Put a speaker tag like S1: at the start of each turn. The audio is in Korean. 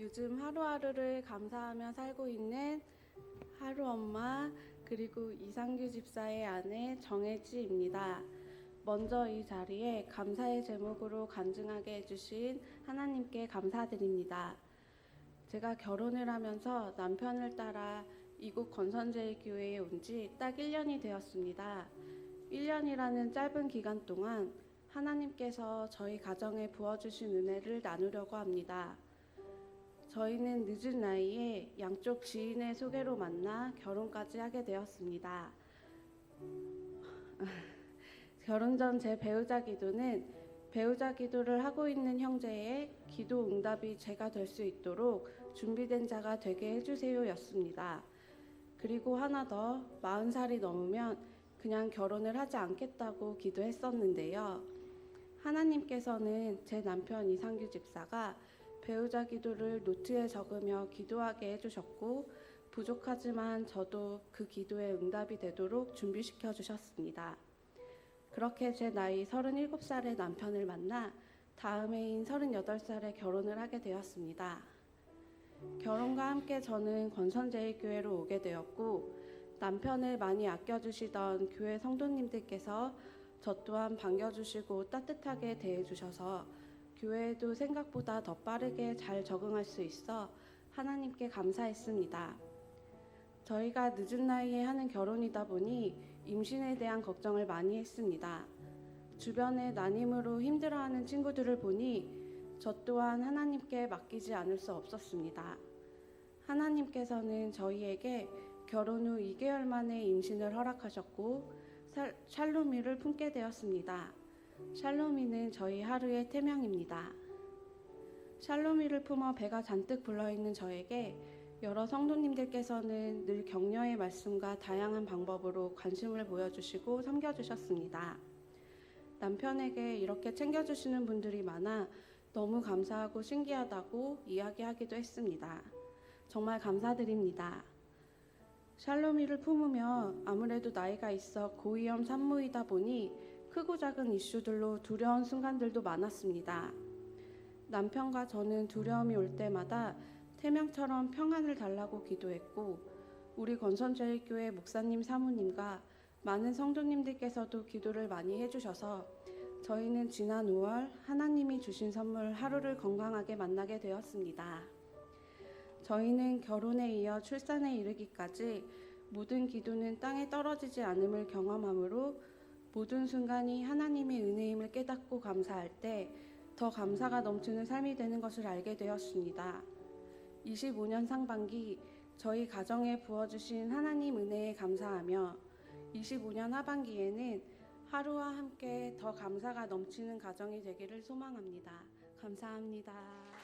S1: 요즘 하루하루를 감사하며 살고 있는 하루 엄마 그리고 이상규 집사의 아내 정혜지입니다. 먼저 이 자리에 감사의 제목으로 간증하게 해주신 하나님께 감사드립니다. 제가 결혼을 하면서 남편을 따라 이곳 건선제일교회에 온 지 딱 1년이 되었습니다. 1년이라는 짧은 기간 동안 하나님께서 저희 가정에 부어주신 은혜를 나누려고 합니다. 저희는 늦은 나이에 양쪽 지인의 소개로 만나 결혼까지 하게 되었습니다. 결혼 전 제 배우자 기도는 배우자 기도를 하고 있는 형제의 기도 응답이 제가 될 수 있도록 준비된 자가 되게 해주세요 였습니다. 그리고 하나 더, 40살이 넘으면 그냥 결혼을 하지 않겠다고 기도했었는데요. 하나님께서는 제 남편 이상규 집사가 배우자 기도를 노트에 적으며 기도하게 해주셨고, 부족하지만 저도 그 기도에 응답이 되도록 준비시켜 주셨습니다. 그렇게 제 나이 37살의 남편을 만나 다음 해인 38살에 결혼을 하게 되었습니다. 결혼과 함께 저는 권선제일교회로 오게 되었고 남편을 많이 아껴주시던 교회 성도님들께서 저 또한 반겨주시고 따뜻하게 대해주셔서 교회에도 생각보다 더 빠르게 잘 적응할 수 있어 하나님께 감사했습니다. 저희가 늦은 나이에 하는 결혼이다 보니 임신에 대한 걱정을 많이 했습니다. 주변에 난임으로 힘들어하는 친구들을 보니 저 또한 하나님께 맡기지 않을 수 없었습니다. 하나님께서는 저희에게 결혼 후 2개월 만에 임신을 허락하셨고 살- 샬로미를 품게 되었습니다. 샬로미는 저희 하루의 태명입니다. 샬로미를 품어 배가 잔뜩 불러있는 저에게 여러 성도님들께서는 늘 격려의 말씀과 다양한 방법으로 관심을 보여주시고 섬겨주셨습니다. 남편에게 이렇게 챙겨주시는 분들이 많아 너무 감사하고 신기하다고 이야기하기도 했습니다. 정말 감사드립니다. 샬로미를 품으며 아무래도 나이가 있어 고위험 산모이다 보니 크고 작은 이슈들로 두려운 순간들도 많았습니다. 남편과 저는 두려움이 올 때마다 태명처럼 평안을 달라고 기도했고 우리 건선제일교회 목사님 사모님과 많은 성도님들께서도 기도를 많이 해주셔서 저희는 지난 5월 하나님이 주신 선물 하루를 건강하게 만나게 되었습니다. 저희는 결혼에 이어 출산에 이르기까지 모든 기도는 땅에 떨어지지 않음을 경험하므로 모든 순간이 하나님의 은혜임을 깨닫고 감사할 때 더 감사가 넘치는 삶이 되는 것을 알게 되었습니다. 25년 상반기 저희 가정에 부어주신 하나님 은혜에 감사하며 25년 하반기에는 하루와 함께 더 감사가 넘치는 가정이 되기를 소망합니다. 감사합니다.